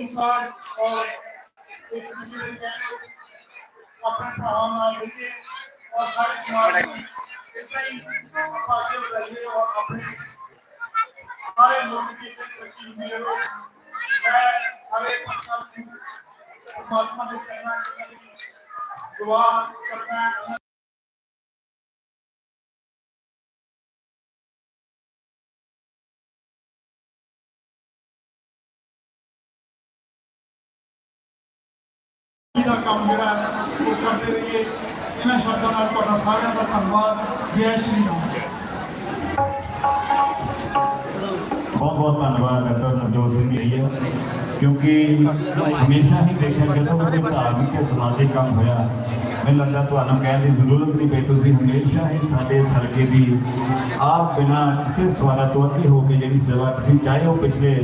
इंसान और एक दूसरे के अपने भावों ਨਾਲ ਮਿਲਕੇ और सारे समाज ਨੂੰ इतना ही आगे बढ़ाइए और अपने सारे लोग की तरक्की मिले मैं सारे परमात्मा से कहना दुआ करना है ਦਾ ਕੰਮ ਜਿਹੜਾ ਹੈ, ਉਹ ਕਰਦੇ ਰਹੀਏ। ਇਹਨਾਂ ਸ਼ਬਦਾਂ ਨਾਲ ਤੁਹਾਡਾ ਸਾਰਿਆਂ ਦਾ ਧੰਨਵਾਦ। ਜੈ ਸ਼੍ਰੀ ਰਾਮ। ਬਹੁਤ ਬਹੁਤ ਧੰਨਵਾਦ ਡਾਕਟਰ ਨਵਜੋਤ ਸਿੰਘ ਜੀ। ਦਾ ਕਿਉਂਕਿ ਹਮੇਸ਼ਾ ਹੀ ਦੇਖਿਆ, ਜਦੋਂ ਵੀ ਕੋਈ ਧਾਰਮਿਕ ਤੇ ਸਮਾਜਿਕ ਕੰਮ ਹੋਇਆ, ਮੈਨੂੰ ਲੱਗਦਾ ਤੁਹਾਨੂੰ ਕਹਿਣ ਦੀ ਜ਼ਰੂਰਤ ਨਹੀਂ ਪਈ। ਤੁਸੀਂ ਹਮੇਸ਼ਾ ਹੀ ਸਾਡੇ ਸਰਕੇ ਦੀ ਆਪ ਬਿਨਾਂ ਕਿਸੇ ਸਵਾਲਾਂ ਤੋਂ ਅੱਗੇ ਹੋ ਕੇ ਜਿਹੜੀ ਸੇਵਾ ਕੀਤੀ, ਚਾਹੇ ਉਹ ਪਿਛਲੇ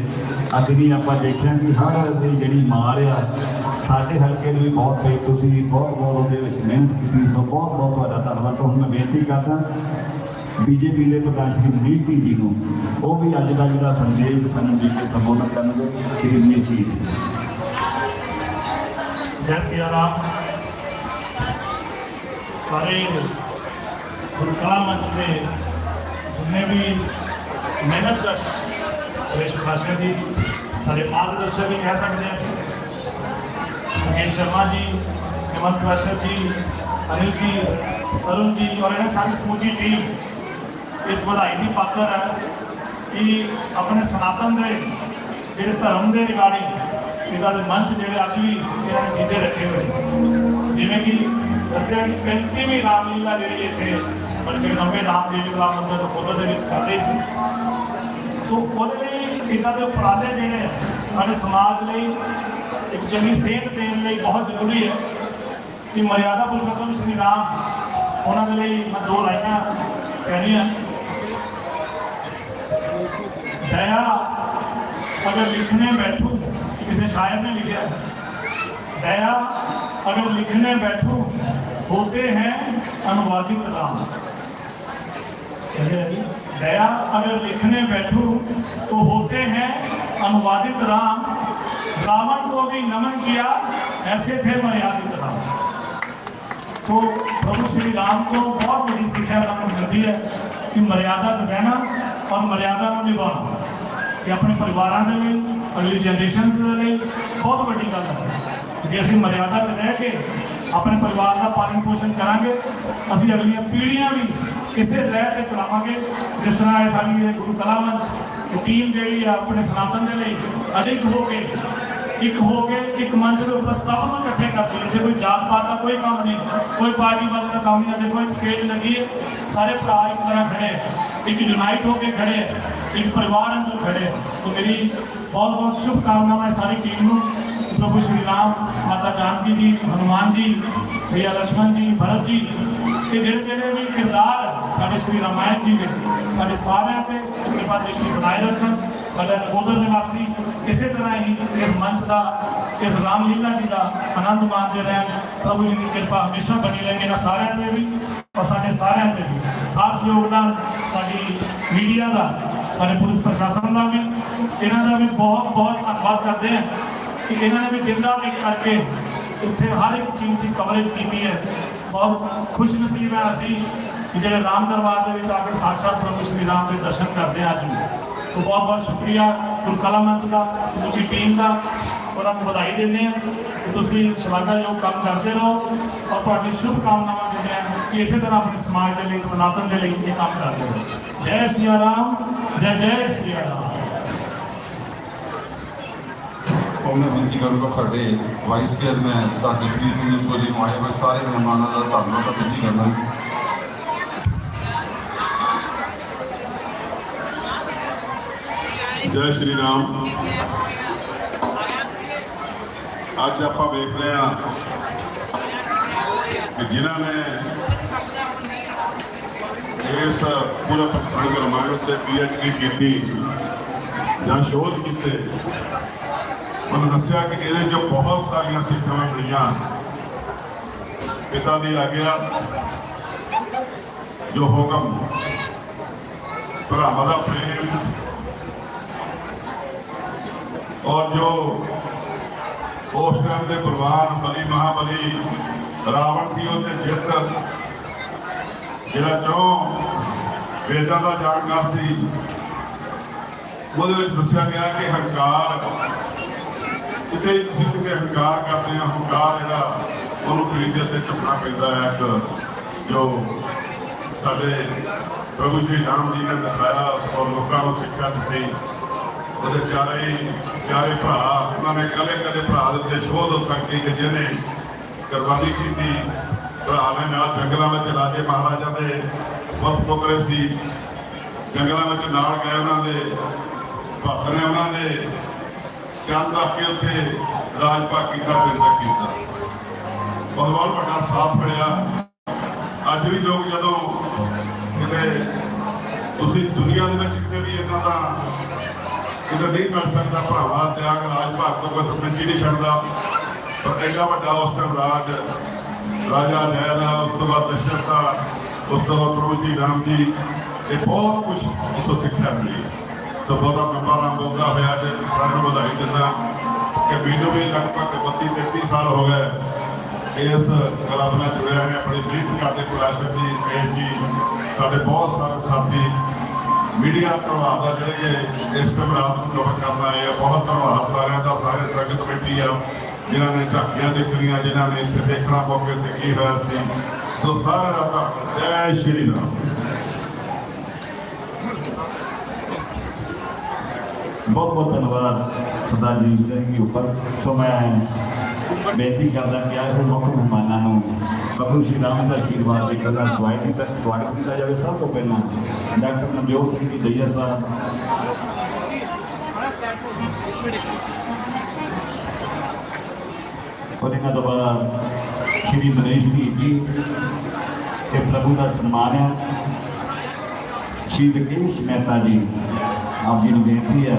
ਅੱਜ ਦੀ ਆਪਾਂ ਦੇਖਿਆ ਕਿ ਹਰ ਦੀ ਜਿਹੜੀ ਮਾਰ ਆ, ਸਾਡੇ ਹਲਕੇ ਨੂੰ ਵੀ ਬਹੁਤ ਪਈ ਤੁਸੀਂ ਬਹੁਤ ਬਹੁਤ ਉਹਦੇ ਵਿੱਚ ਮਿਹਨਤ ਕੀਤੀ, ਸੋ ਬਹੁਤ ਬਹੁਤ ਤੁਹਾਡਾ ਧੰਨਵਾਦ। ਤੁਹਾਨੂੰ ਮੈਂ ਬੇਨਤੀ ਕਰਦਾ, ਬੀਜੇਪੀ ਦੇ ਪ੍ਰਧਾਨ ਸ਼੍ਰੀ ਮਨੀਸ਼ ਜੀ ਨੂੰ, ਉਹ ਵੀ ਅੱਜ ਦਾ ਜਿਹੜਾ ਸੰਦੇਸ਼ ਸਾਨੂੰ ਦੇ ਕੇ ਸੰਬੋਧਨ ਕਰਨਗੇ, ਸ਼੍ਰੀ ਮਨੀਸ਼ ਜੀ। ਜੈ ਸਿਆ ਰਾਮ। ਸਾਰੇ ਗੁਰਕਲਾ ਮੰਚ ਦੇ ਜਿੰਨੇ ਵੀ ਮਿਹਨਤਕਸ਼ ਸੁਰੇਸ਼ ਭਾਸ਼ਾ ਜੀ ਸਾਡੇ ਮਾਰਗਦਰਸ਼ਕ ਵੀ ਕਹਿ ਸਕਦੇ ਹਾਂ ਅਸੀਂ। ਮੁਕੇਸ਼ ਸ਼ਰਮਾ ਜੀ, ਹਿਮੰਤ ਪ੍ਰਸ਼ਦ ਜੀ, ਅਨਿਲ ਜੀ ਅਰੁਣ ਜੀ ਔਰ ਇਹਨਾਂ ਸਾਰੀ ਸਮੂਚੀ ਟੀਮ ਇਸ ਵਧਾਈ ਦੀ ਪਾਤਰ ਹੈ ਕਿ ਆਪਣੇ ਸਨਾਤਨ ਦੇ ਜਿਹੜੇ ਧਰਮ ਦੇ ਰਿਗਾਰਡਿੰਗ ਇਹਦਾ ਦੇ ਮੰਚ ਜਿਹੜੇ ਅੱਜ ਵੀ ਇਹਨਾਂ ਨੇ ਜਿੰਦੇ ਰੱਖੇ ਹੋਏ ਜਿਵੇਂ ਕਿ ਦੱਸਿਆ ਕਿ 35ਵੀਂ ਰਾਮਲੀਲਾ ਜਿਹੜੀ ਇੱਥੇ ਪਰ ਜਿਹੜੇ ਜਗਦੰਬੇ ਰਾਮ ਦੇਵੀ ਕਲਾ ਮੰਦਰ ਤੋਂ ਖੋਦਰ ਦੇ ਵਿੱਚ ਚੱਲ ਸੀ। ਸੋ ਉਹਦੇ ਲਈ ਇਹਨਾਂ ਦੇ ਉਪਰਾਲੇ ਜਿਹੜੇ ਆ, ਸਾਡੇ ਸਮਾਜ ਲਈ ਇੱਕ ਚੰਗੀ ਸੇਧ ਦੇਣ ਲਈ ਬਹੁਤ ਜ਼ਰੂਰੀ ਹੈ ਕਿ ਮਰਿਆਦਾ ਪੁਰਸ਼ੋਤਮ ਸ਼੍ਰੀ ਰਾਮ ਉਹਨਾਂ ਦੇ ਲਈ ਮੈਂ ਦੋ ਲਾਈਨਾਂ ਕਹਿਣੀਆਂ दया अगर लिखने बैठूं किसी शायर ने लिखा है, दया अगर लिखने बैठूं होते हैं अनुवादित राम گیا اگر لکھنے بیٹھوں تو ہوتے ہیں انوادت رام۔ راون کو بھی نمن کیا، ایسے تھے مریادت رام۔ تو پربھو شری رام کو بہت بڑی سکھا رام ملتی ہے کہ مریادہ سے رہنا اور مریادہ کو نبھانا۔ کہ اپنے پریوار کے لیے اگلی جنریشن کے لیے بہت بڑی گل ہے۔ جیسے مریادہ چ رہ کے اپنے پریوار کا پالن پوشن کریں گے اسی اگلیاں پیڑیاں بھی اسے لہ سے چلاواں جس طرح یہ ساری گرو کلا منچ ٹیم جی اپنے سناتن کے لیے ادھک ہو کے ایک ہو کے ایک منچ کے اوپر سب کو کٹے کرتی ہے کوئی جات پات کا کوئی کام نہیں کوئی پارٹیبادی کا کام نہیں اسٹیج لگی سارے پارک طرح کھڑے ایک یوناائٹ ہو کے کھڑے ایک پروار اندر کھڑے تو میری بہت بہت شبھکام ہے ساری ٹیم نو گھو شری رام ماتا چاندی جی ہنومان جی بھیا لکشمن جی برت جی ਕਿ ਜਿਹੜੇ ਜਿਹੜੇ ਵੀ ਕਿਰਦਾਰ ਸਾਡੇ ਸ਼੍ਰੀ ਰਾਮਾਇਣ ਜੀ ਦੇ, ਸਾਡੇ ਸਾਰਿਆਂ ਤੇ ਕਿਰਪਾ ਦ੍ਰਿਸ਼ਟੀ ਬਣਾਏ ਰੱਖਣ, ਸਾਡਾ ਨਗੋਦਰ ਨਿਵਾਸੀ, ਇਸੇ ਤਰ੍ਹਾਂ ਹੀ ਇਸ ਮੰਚ ਦਾ, ਇਸ ਰਾਮਲੀਲਾ ਜੀ ਦਾ ਆਨੰਦ ਮਾਣਦੇ ਰਹਿਣ, ਪ੍ਰਭੂ ਜੀ ਦੀ ਕਿਰਪਾ ਹਮੇਸ਼ਾ ਬਣੀ ਰਹੇ ਇਹਨਾਂ ਸਾਰਿਆਂ ਤੇ ਵੀ ਔਰ ਸਾਡੇ ਸਾਰਿਆਂ ਤੇ ਵੀ। ਖਾਸ ਯੋਗਦਾਨ ਸਾਡੀ ਮੀਡੀਆ ਦਾ, ਸਾਡੇ ਪੁਲਿਸ ਪ੍ਰਸ਼ਾਸਨ ਦਾ ਵੀ, ਇਹਨਾਂ ਦਾ ਵੀ ਬਹੁਤ ਬਹੁਤ ਧੰਨਵਾਦ ਕਰਦੇ ਹਾਂ ਕਿ ਇਹਨਾਂ ਨੇ ਵੀ ਦਿਨ ਰਾਤ ਇੱਕ ਕਰਕੇ ਇੱਥੇ ਹਰ ਇੱਕ ਚੀਜ਼ ਦੀ ਕਵਰੇਜ ਕੀਤੀ ਹੈ। ਬਹੁਤ ਖੁਸ਼ ਨਸੀਬ ਹੈ ਅਸੀਂ ਕਿ ਜਿਹੜੇ ਰਾਮ ਦਰਬਾਰ ਦੇ ਵਿੱਚ ਆ ਕੇ ਸਾਖਸ਼ਾਤ ਪ੍ਰਭੂ ਸ਼੍ਰੀ ਰਾਮ ਦੇ ਦਰਸ਼ਨ ਕਰਦੇ ਹਾਂ ਅੱਜ ਵੀ ਤੋ ਬਹੁਤ ਬਹੁਤ ਸ਼ੁਕਰੀਆ ਗੁਰਕਲਾ ਮੰਚ ਦਾ ਸਮੁੱਚੀ ਟੀਮ ਦਾ ਉਹਨਾਂ ਨੂੰ ਵਧਾਈ ਦਿੰਦੇ ਹਾਂ ਕਿ ਤੁਸੀਂ ਸ਼ਲਾਘਾਯੋਗ ਕੰਮ ਕਰਦੇ ਰਹੋ ਔਰ ਤੁਹਾਡੀ ਸ਼ੁਭ ਕਾਮਨਾਵਾਂ ਦਿੰਦੇ ਹਾਂ ਕਿ ਇਸੇ ਤਰ੍ਹਾਂ ਆਪਣੇ ਸਮਾਜ ਦੇ ਲਈ ਸਨਾਤਨ ਦੇ ਲਈ ਇਹ ਕੰਮ ਕਰਦੇ ਰਹੋ ਜੈ ਸਿਆ ਰਾਮ ਜੈ ਜੈ ਸਿਆ ਰਾਮ ਉਹਨਾਂ ਬੇਨਤੀ ਕਰੂੰਗਾ ਸਾਡੇ ਵਾਈਸ ਚੇਅਰਮੈਨ ਸਾਡੀ ਜਸਵੀਰ ਸਿੰਘ ਜੀ ਕੋਲੀ ਮਾਏ ਹੋਏ ਸਾਰੇ ਮਹਿਮਾਨਾਂ ਦਾ ਧੰਨਵਾਦ ਤਾਂ ਤੁਸੀਂ ਕਰਨਾ ਜੈ ਸ਼੍ਰੀ ਰਾਮ ਅੱਜ ਆਪਾਂ ਵੇਖ ਰਹੇ ਹਾਂ ਕਿ ਜਿਨ੍ਹਾਂ ਨੇ ਇਸ ਪੂਰਾ ਪ੍ਰਸੰਗ ਰਮਾਇਣ ਉੱਤੇ ਪੀਐਚਡੀ ਕੀਤੀ ਜਾਂ ਸ਼ੋਧ ਕੀਤੇ ਉਹਨੂੰ ਦੱਸਿਆ ਕਿ ਇਹਦੇ ਜੋ ਬਹੁਤ ਸਾਰੀਆਂ ਸਿੱਖਿਆਵਾਂ ਮਿਲੀਆਂ। ਪਿਤਾ ਦੀ ਆਗਿਆ, ਜੋ ਹੁਕਮ, ਭਰਾਵਾਂ ਦਾ ਪ੍ਰੇਮ, ਔਰ ਜੋ ਉਸ ਟਾਈਮ ਦੇ ਕੁਰਬਾਨ ਬਲੀ ਮਹਾਬਲੀ, ਰਾਵਣ ਸੀ ਉਹਦੇ ਜਿੱਤ, ਜਿਹੜਾ ਚੋਂ ਵੇਦਾਂ ਦਾ ਜਾਣਕਾਰ ਸੀ, ਉਹਦੇ ਵਿੱਚ ਦੱਸਿਆ ਗਿਆ ਕਿ ਹੰਕਾਰ ਕਿਤੇ ਤੁਸੀਂ ਕਿਤੇ ਹੰਕਾਰ ਕਰਦੇ ਆ, ਹੰਕਾਰ ਜਿਹੜਾ ਉਹਨੂੰ ਖਰੀਦੇ ਤੇ ਝੁਕਣਾ ਪੈਂਦਾ ਹੈ ਇੱਕ ਜੋ ਸਾਡੇ ਪ੍ਰਭੂ ਸ਼੍ਰੀ ਰਾਮ ਜੀ ਨੇ ਦਿਖਾਇਆ ਔਰ ਲੋਕਾਂ ਨੂੰ ਸਿੱਖਿਆ ਦਿੱਤੀ। ਉਹਦੇ ਚਾਰੇ ਚਾਰੇ ਭਰਾ, ਉਹਨਾਂ ਨੇ ਕਦੇ ਕਦੇ ਭਰਾ ਦੇ ਉੱਤੇ ਸ਼ੋਧ ਹੋ ਸਕਦੀ ਕਿ ਜਿਹਨੇ ਕੁਰਬਾਨੀ ਕੀਤੀ। ਭਰਾ ਨੇ ਨਾਲ ਜੰਗਲਾਂ ਵਿੱਚ ਰਾਜੇ ਮਹਾਰਾਜਾ ਦੇ ਵਕਤ ਪੁੱਤਰੇ ਸੀ। ਜੰਗਲਾਂ ਵਿੱਚ ਨਾਲ ਗਏ ਉਹਨਾਂ ਦੇ ਭਗਤ ਨੇ ਉਹਨਾਂ ਦੇ। ਚੰਦ ਰੱਖ ਕੇ ਉੱਥੇ ਰਾਜ ਭਾਗ ਕੀਤਾ ਬਿੰਦਰ ਕੀਤਾ। ਬਹੁਤ ਬਹੁਤ ਵੱਡਾ ਸਾਥ ਮਿਲਿਆ। ਅੱਜ ਵੀ ਲੋਕ ਜਦੋਂ ਕਿਤੇ ਤੁਸੀਂ ਦੁਨੀਆ ਦੇ ਵਿੱਚ ਕਿਤੇ ਵੀ ਇਹਨਾਂ ਦਾ ਕਿਤੇ ਨਹੀਂ ਮਿਲ ਸਕਦਾ, ਭਰਾਵਾ ਤਿਆਗ ਰਾਜ ਭਾਗ ਤੋਂ ਕੋਈ ਸਰਪੰਚ ਹੀ ਨਹੀਂ ਛੱਡਦਾ। ਪਰ ਐਡਾ ਵੱਡਾ ਉਸ ਟਾਈਮ ਰਾਜ, ਰਾਜਾ ਜੈ ਦਾ, ਉਸ ਤੋਂ ਬਾਅਦ ਦਸ਼ਰਥਾ ਉਸ ਤੋਂ ਬਾਅਦ ਪ੍ਰਭੂ ਜੀ ਰਾਮ ਜੀ, ਇਹ ਬਹੁਤ ਕੁਝ ਉੱਥੋਂ ਸਿੱਖਿਆ ਮਿਲੀ। ਸੋ ਬਹੁਤਾ ਬੰਬਾ ਰਾਮ ਬੋਲਦਾ ਹੋਇਆ ਅੱਜ ਸਾਰਿਆਂ ਵਧਾਈ ਦਿੰਦਾ। ਕਿ ਮੈਨੂੰ ਵੀ ਲਗਭਗ 32 33 ਸਾਲ ਹੋ ਗਏ ਇਸ ਕਲੱਬ ਨਾਲ ਜੁੜਿਆ ਹੈ ਆਪਣੀ ਪ੍ਰੀਤ ਕਰਦੇ ਕੁਲਾਸ਼ਰ ਜੀ ਮੇਜ ਜੀ, ਸਾਡੇ ਬਹੁਤ ਸਾਰੇ ਸਾਥੀ, ਮੀਡੀਆ ਪ੍ਰਭਾਵ ਦਾ ਜਿਹੜੇ ਕਿ ਇਸ ਟਾਈਮ ਨੂੰ ਕਵਰ ਕਰਨਾ ਆਏ ਆ, ਬਹੁਤ ਧੰਨਵਾਦ ਸਾਰਿਆਂ ਦਾ, ਸਾਰੇ ਸੰਗਤ ਕਮੇਟੀ ਆ, ਜਿਨ੍ਹਾਂ ਨੇ ਝਾਕੀਆਂ ਦੇਖਣੀਆਂ, ਜਿਨ੍ਹਾਂ ਨੇ ਇੱਥੇ ਦੇਖਣਾ ਮੌਕੇ ਤੇ ਕੀ ਹੋਇਆ ਸੀ। ਸੋ ਸਾਰਿਆਂ ਦਾ ਜੈ ਸ਼੍ਰੀ ਰਾਮ। ਬਹੁਤ ਬਹੁਤ ਧੰਨਵਾਦ ਸਰਦਾਰ ਜੀ ਸਿੰਘ ਜੀ ਉੱਪਰ। ਸੋ ਮੈਂ ਬੇਨਤੀ ਕਰਦਾ ਕਿ ਆਏ ਹੋਏ ਮੁੱਖ ਮਹਿਮਾਨਾਂ ਨੂੰ ਪ੍ਰਭੂ ਸ਼੍ਰੀ ਰਾਮ ਦਾ ਆਸ਼ੀਰਵਾਦ ਦੇ ਕਰਨਾ ਸਵਾਗਤ ਕੀਤਾ ਸਵਾਗਤ ਕੀਤਾ ਜਾਵੇ। ਸਭ ਤੋਂ ਪਹਿਲਾਂ ਡਾਕਟਰ ਨਵਜੋਤ ਸਿੰਘ ਜੀ ਦਈਆ ਸਾਹਿਬ। ਔਰ ਇਹਨਾਂ ਤੋਂ ਬਾਅਦ ਸ਼੍ਰੀ ਮਨੀਸ਼ ਜੀ ਜੀ ਤੇ ਪ੍ਰਭੂ ਦਾ ਸਨਮਾਨ ਹੈ। ਸ਼੍ਰੀ ਵਿਕੇਸ਼ ਮਹਿਤਾ ਜੀ, ਆਪ ਜੀ ਨੂੰ ਬੇਨਤੀ ਹੈ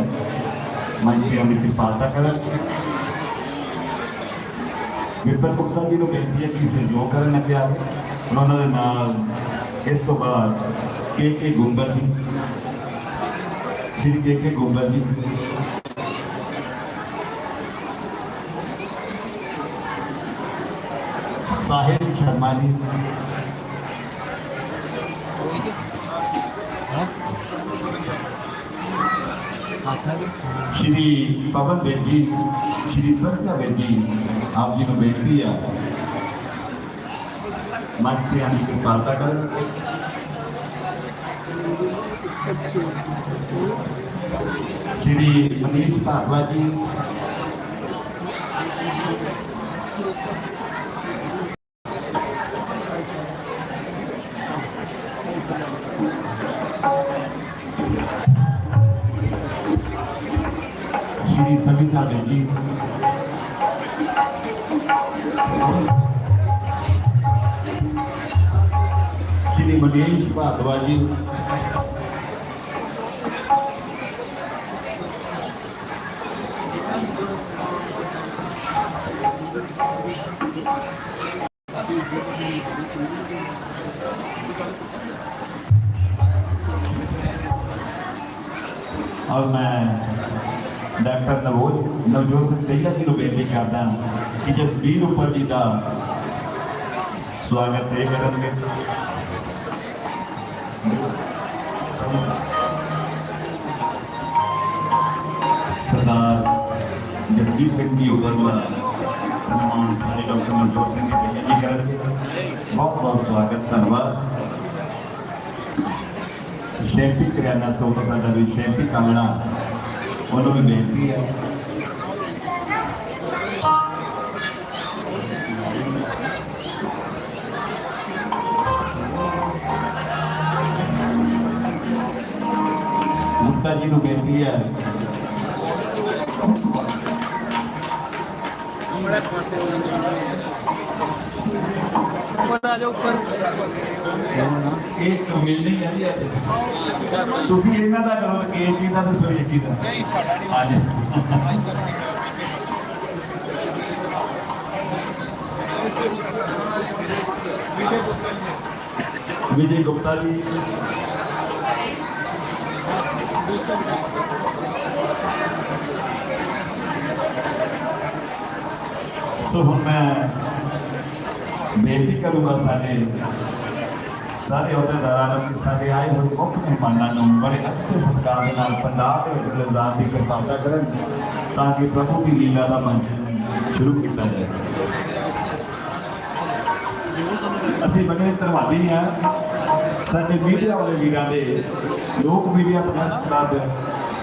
ਮੰਚ ਤੇ ਆਪਣੀ ਕਿਰਪਾਲਤਾ ਕਰਨ ਵਿਪਨ ਗੁਪਤਾ ਜੀ ਨੂੰ ਬੇਨਤੀ ਹੈ ਕਿ ਸਹਿਯੋਗ ਕਰਨ ਅੱਗੇ ਆਵੇ ਔਰ ਉਹਨਾਂ ਦੇ ਨਾਲ ਇਸ ਤੋਂ ਬਾਅਦ ਕੇ ਕੇ ਗੁੰਬਰ ਜੀ ਸ਼੍ਰੀ ਕੇ ਕੇ ਗੁੰਬਰ ਜੀ ਸਾਹਿਲ ਸ਼ਰਮਾ ਜੀ ਸ਼੍ਰੀ ਪਵਨ ਬੇਜੀ ਸ਼੍ਰੀ ਸਰਕਾ ਬੇਜੀ ਆਪ ਜੀ ਨੂੰ ਬੇਨਤੀ ਹੈ ਮੰਚ ਤੇ ਆਣੀ ਕਿਰਪਾਲਤਾ ਕਰਨ। ਸ਼੍ਰੀ ਮਨੀਸ਼ ਭਾਰਵਾ ਜੀ ਸਵਿਤਾ ਬੇਜੀ ਸ਼੍ਰੀ ਮਨੀਸ਼ ਭਾਰਦਵਾਜ ਜੀ ਔਰ ਮੈਂ ਡਾਕਟਰ ਨਵੋਜ ਨਵਜੋਤ ਸਿੰਘ ਤੇਜਾ ਜੀ ਨੂੰ ਬੇਨਤੀ ਕਰਦਾ ਕਿ ਜਸਵੀਰ ਉੱਪਰ ਜੀ ਦਾ ਸਵਾਗਤ ਇਹ ਕਰਨਗੇ। ਸਰਦਾਰ ਜਸਵੀਰ ਸਿੰਘ ਜੀ ਉੱਪਰ ਦਾ ਸਨਮਾਨ ਸਾਰੇ ਡਾਕਟਰ ਨਵਜੋਤ ਸਿੰਘ ਜੀ ਤੇਜਾ ਜੀ ਕਰਨਗੇ। ਬਹੁਤ ਬਹੁਤ ਸਵਾਗਤ, ਧੰਨਵਾਦ। ਸ਼ੈਂਪੀ ਕਰਿਆਨਾ ਸਟੋਰ ਤੋਂ ਸਾਡਾ ਵੀ ਸ਼ੈਂਪੀ ਕਾਮਣਾ ਉਹਨੂੰ ਵੀ ਬੇਨਤੀ ਹੈ ਗੁਪਤਾ ਜੀ ਨੂੰ ਬੇਨਤੀ ਹੈ ਉੱਪਰ ਆ ਜਾਓ ਉੱਪਰ ਇਹ ਮਿਲਣੀ ਹੈ ਜੀ ਅੱਜ ਤੁਸੀਂ ਇਹਨਾਂ ਦਾ ਕਰੋ ਕੇ ਜੀ ਦਾ ਤੇ ਸੁਰੇਸ਼ ਜੀ ਦਾ ਨਹੀਂ ਸਾਡਾ ਨਹੀਂ ਹਾਂਜੀ ਵਿਜੇ ਗੁਪਤਾ ਜੀ ਸੋ ਹੁਣ ਮੈਂ ਬੇਨਤੀ ਕਰੂੰਗਾ ਸਾਡੇ ਸਾਰੇ ਅਹੁਦੇਦਾਰਾਂ ਨੂੰ ਕਿ ਸਾਡੇ ਆਏ ਹੋਏ ਮੁੱਖ ਮਹਿਮਾਨਾਂ ਨੂੰ ਬੜੇ ਅੱਛੇ ਸਤਿਕਾਰ ਦੇ ਨਾਲ ਪੰਡਾਲ ਦੇ ਵਿੱਚ ਲਿਜਾਣ ਦੀ ਕਿਰਪਾਲਤਾ ਕਰਨ ਤਾਂ ਕਿ ਪ੍ਰਭੂ ਦੀ ਲੀਲਾ ਦਾ ਮੰਚ ਸ਼ੁਰੂ ਕੀਤਾ ਜਾਏ। ਅਸੀਂ ਬੜੇ ਧੰਨਵਾਦੀ ਹਾਂ। ਸਾਡੇ ਮੀਡੀਆ ਵਾਲੇ ਵੀਰਾਂ ਦੇ, ਲੋਕ ਮੀਡੀਆ ਪ੍ਰੈਸ ਕਲੱਬ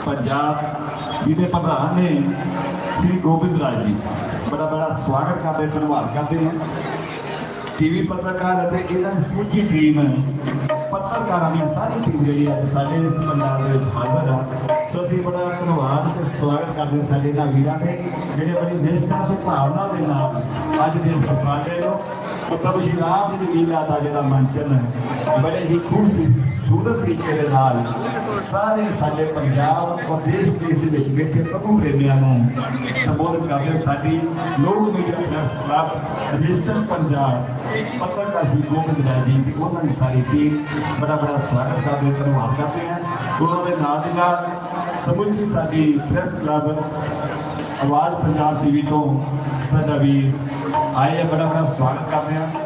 ਪੰਜਾਬ, ਜਿਹਦੇ ਪ੍ਰਧਾਨ ਨੇ ਸ੍ਰੀ ਗੋਬਿੰਦ ਰਾਜ ਜੀ। ਬੜਾ ਬੜਾ ਸਵਾਗਤ ਕਰਦੇ, ਧੰਨਵਾਦ ਕਰਦੇ ਹਾਂ। ਟੀਵੀ ਪੱਤਰਕਾਰ ਅਤੇ ਇਹਨਾਂ ਦੀ ਸਮੁੱਚੀ ਟੀਮ, ਪੱਤਰਕਾਰਾਂ ਦੀ ਸਾਰੀ ਟੀਮ ਜਿਹੜੀ ਅੱਜ ਸਾਡੇ ਇਸ ਪੰਡਾਲ ਦੇ ਵਿੱਚ ਹਾਜ਼ਰ ਆ। ਸੋ ਅਸੀਂ ਬੜਾ ਧੰਨਵਾਦ ਤੇ ਸਵਾਗਤ ਕਰਦੇ ਸਾਡੇ ਇਹਨਾਂ ਵੀਰਾਂ ਦੇ, ਜਿਹੜੇ ਬੜੀ ਨਿਸ਼ਠਾ ਤੇ ਭਾਵਨਾ ਦੇ ਨਾਲ ਅੱਜ ਦੇ ਸਪਾਲੇ ਨੂੰ। ਉਹ ਪ੍ਰਭੂ ਸ਼੍ਰੀ ਰਾਮ ਜੀ ਦੀ ਲੀਲਾ ਦਾ ਜਿਹੜਾ ਮੰਚਨ ਬੜੇ ਹੀ ਖੂਬਸੂਰਤ ਖੂਬਸੂਰਤ ਤਰੀਕੇ ਦੇ ਨਾਲ ਸਾਰੇ ਸਾਡੇ ਪੰਜਾਬ ਔਰ ਦੇਸ਼ ਵਿਦੇਸ਼ ਦੇ ਵਿੱਚ ਬੈਠੇ ਪ੍ਰਭੂ ਪ੍ਰੇਮੀਆਂ ਨੂੰ ਸੰਬੋਧਨ ਕਰਦੇ ਸਾਡੀ ਲੋਕ media press club register Punjab, ਪੱਤਰਕਾਰ ਸ਼੍ਰੀ ਗੋਬਿੰਦ ਰਾਜ ਜੀ ਤੇ ਉਹਨਾਂ ਦੀ ਸਾਰੀ ਟੀਮ ਬੜਾ ਬੜਾ ਸਵਾਗਤ ਕਰਦੇ ਧੰਨਵਾਦ ਕਰਦੇ ਹਾਂ। ਉਹਨਾਂ ਦੇ ਨਾਲ ਦੀ ਨਾਲ ਸਮੁੱਚੀ ਸਾਡੀ ਪ੍ਰੈਸ ਕਲੱਬ, ਆਵਾਜ਼ ਪੰਜਾਬ ਟੀਵੀ ਤੋਂ ਸਾਡਾ ਵੀ ਆਏ ਹੈ ਬੜਾ ਬੜਾ ਸਵਾਗਤ ਕਰਦੇ ਹਾਂ।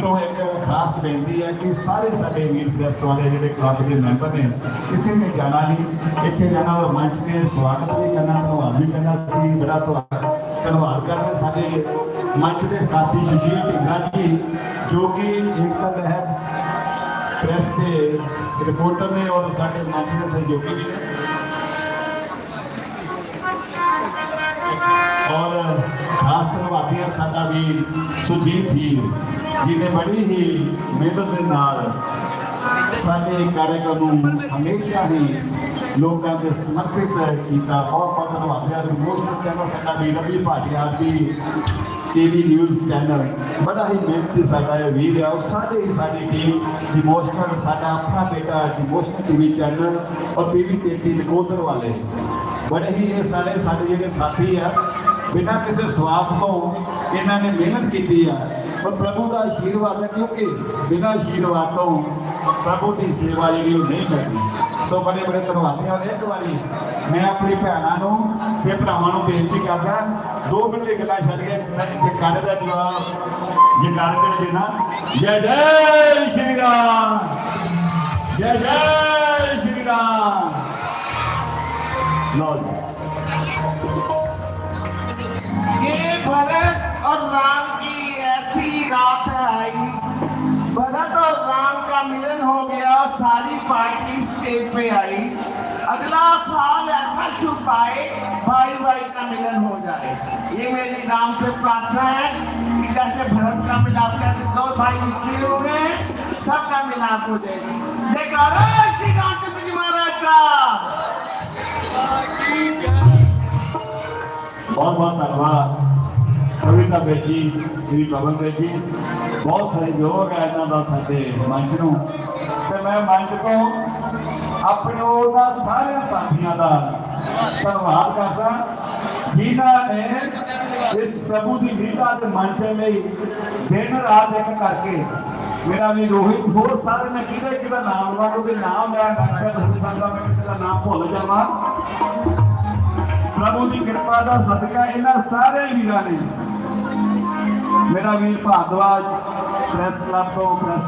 ਤੋਂ ਇੱਕ ਖਾਸ ਬੇਨਤੀ ਹੈ ਕਿ ਸਾਰੇ ਸਾਡੇ ਵੀਰ ਪ੍ਰੈਸ ਵਾਲੇ ਜਿਹੜੇ ਕਲੱਬ ਦੇ ਮੈਂਬਰ ਨੇ, ਕਿਸੇ ਨੇ ਜਾਣਾ ਨਹੀਂ, ਇੱਥੇ ਜਾਣਾ ਔਰ ਮੰਚ ਤੇ ਸਵਾਗਤ ਵੀ ਕਰਨਾ, ਧੰਨਵਾਦ ਵੀ ਕਰਨਾ ਸੀ ਬੜਾ ਧੰਨਵਾਦ ਕਰਦੇ ਸਾਡੇ ਮੰਚ ਦੇ ਸਾਥੀ ਸ਼ਸ਼ੀਲ ਢਿੰਗਰਾ ਜੀ, ਜੋ ਕਿ ਇੱਕ ਲਹਿਰ ਪ੍ਰੈਸ ਦੇ ਰਿਪੋਰਟਰ ਨੇ ਔਰ ਸਾਡੇ ਮੰਚ ਦੇ ਸਹਿਯੋਗੀ ਵੀ ਨੇ। ਔਰ ਖਾਸ ਧੰਨਵਾਦੀ ਹੈ ਸਾਡਾ ਵੀ ਸੁਜੀਤ ਹੀਰ ਜਿਹਨੇ ਬੜੀ ਹੀ ਮਿਹਨਤ ਦੇ ਨਾਲ ਸਾਡੇ ਕਾਰਜਕ੍ਰਮ ਨੂੰ ਹਮੇਸ਼ਾ ਹੀ ਲੋਕਾਂ ਦੇ ਸਮਰਪਿਤ ਕੀਤਾ। ਬਹੁਤ ਬਹੁਤ ਧੰਨਵਾਦ। ਹੈ ਰਿਮੋਸ਼ਨਲ ਚੈਨਲ ਸਾਡਾ ਵੀ Ravi Bhatia V TV news channel ਬੜਾ ਹੀ ਮਿਹਨਤੀ ਸਾਡਾ ਇਹ ਵੀਰ ਹੈ ਔਰ ਸਾਡੇ ਹੀ ਸਾਡੀ ਟੀਮ ਡਿਮੋਸ਼ਨਲ ਸਾਡਾ ਆਪਣਾ ਬੇਟਾ ਡਿਮੋਸ਼ਨਲ ਟੀਵੀ ਚੈਨਲ ਔਰ ਟੀਵੀ 33 ਨਕੋਦਰ ਵਾਲੇ। ਬੜੇ ਹੀ ਇਹ ਸਾਰੇ ਸਾਡੇ ਜਿਹੜੇ ਸਾਥੀ ਆ ਬਿਨਾਂ ਕਿਸੇ ਸਵਾਰਥ ਤੋਂ ਇਹਨਾਂ ਨੇ ਮਿਹਨਤ ਕੀਤੀ ਆ, ਪਰ ਪ੍ਰਭੂ ਦਾ ਆਸ਼ੀਰਵਾਦ ਹੈ ਕਿਉਂਕਿ ਬਿਨਾਂ ਆਸ਼ੀਰਵਾਦ ਤੋਂ ਪ੍ਰਭੂ ਦੀ ਸੇਵਾ ਜਿਹੜੀ ਉਹ ਨਹੀਂ ਕਰਦੀ। ਸੋ ਬੜੇ ਬੜੇ ਧੰਨਵਾਦੀ ਔਰ ਇੱਕ ਵਾਰੀ ਮੈਂ ਆਪਣੀ ਭੈਣਾਂ ਨੂੰ ਤੇ ਭਰਾਵਾਂ ਨੂੰ ਬੇਨਤੀ ਕਰਦਾ, ਦੋ ਮਿੰਟ ਦੀ ਗੱਲਾਂ ਛੱਡ ਕੇ ਮੈਂ ਜੈਕਾਰੇ ਦਾ ਜਵਾਬ ਜੈਕਾਰੇ ਦੇ ਦੇਣਾ। ਜੈ ਜੈ ਸ਼੍ਰੀ ਰਾਮ। ਜੈ ਜੈ ਸ਼੍ਰੀ ਰਾਮ। بھرت اور رام کی ایسی رات آئی۔ بھرت اور رام کا ملن ہو گیا اور ساری پارٹی اسٹیج پہ آئی۔ اگلا سال ایسا چھپ آئے، بھائی بھائی کا ملن ہو جائے۔ یہ میری نام سے پرارتھنا ہے کہ جیسے بھرت کا ملاپ کیسے دو بھائی نکلے ہوئے ہیں سب کا ملاپ ہو جائے۔ جے جی مہاراج کا؟ بہت بہت دھنیہ ਸਵਿਤਾ ਬੇਜੀ ਸ੍ਰੀ ਪਵਨ ਬੇਜੀ ਬਹੁਤ ਸਹਿਯੋਗ ਹੈ ਇਹਨਾਂ ਦਾ ਸਾਡੇ ਮੰਚ ਨੂੰ। ਤੇ ਮੈਂ ਮੰਚ ਤੋਂ ਆਪਣੇ ਉਹਨਾਂ ਸਾਰੇ ਸਾਥੀਆਂ ਦਾ ਧੰਨਵਾਦ ਕਰਦਾ। ਜਿਨ੍ਹਾਂ ਨੇ ਇਸ ਪ੍ਰਭੂ ਦੀ ਲੀਲਾ ਦੇ ਮੰਚ ਲਈ ਦਿਨ ਰਾਤ ਇੱਕ ਕਰਕੇ ਮੇਰਾ ਵੀ ਰੋਹਿਤ, ਹੋਰ ਸਾਰੇ ਨੇ ਕਿਹਦੇ ਕਿਹਦਾ ਨਾਮ ਲਵਾਂ ਉਹਦੇ ਨਾਮ ਮੈਂ ਨੰਬਰ ਹੋ ਸਕਦਾ, ਮੈਂ ਕਿਸੇ ਦਾ ਨਾਮ ਭੁੱਲ ਜਾਵਾਂ। ਪ੍ਰਭੂ ਦੀ ਕਿਰਪਾ ਦਾ ਸਦਕਾ ਇਹਨਾਂ ਸਾਰੇ ਵੀਰਾਂ ਨੇ ਮੇਰਾ ਵੀਰ ਭਾਰਦਵਾਜ ਪ੍ਰੈਸ ਕਲੱਬ ਤੋਂ ਪ੍ਰੈਸ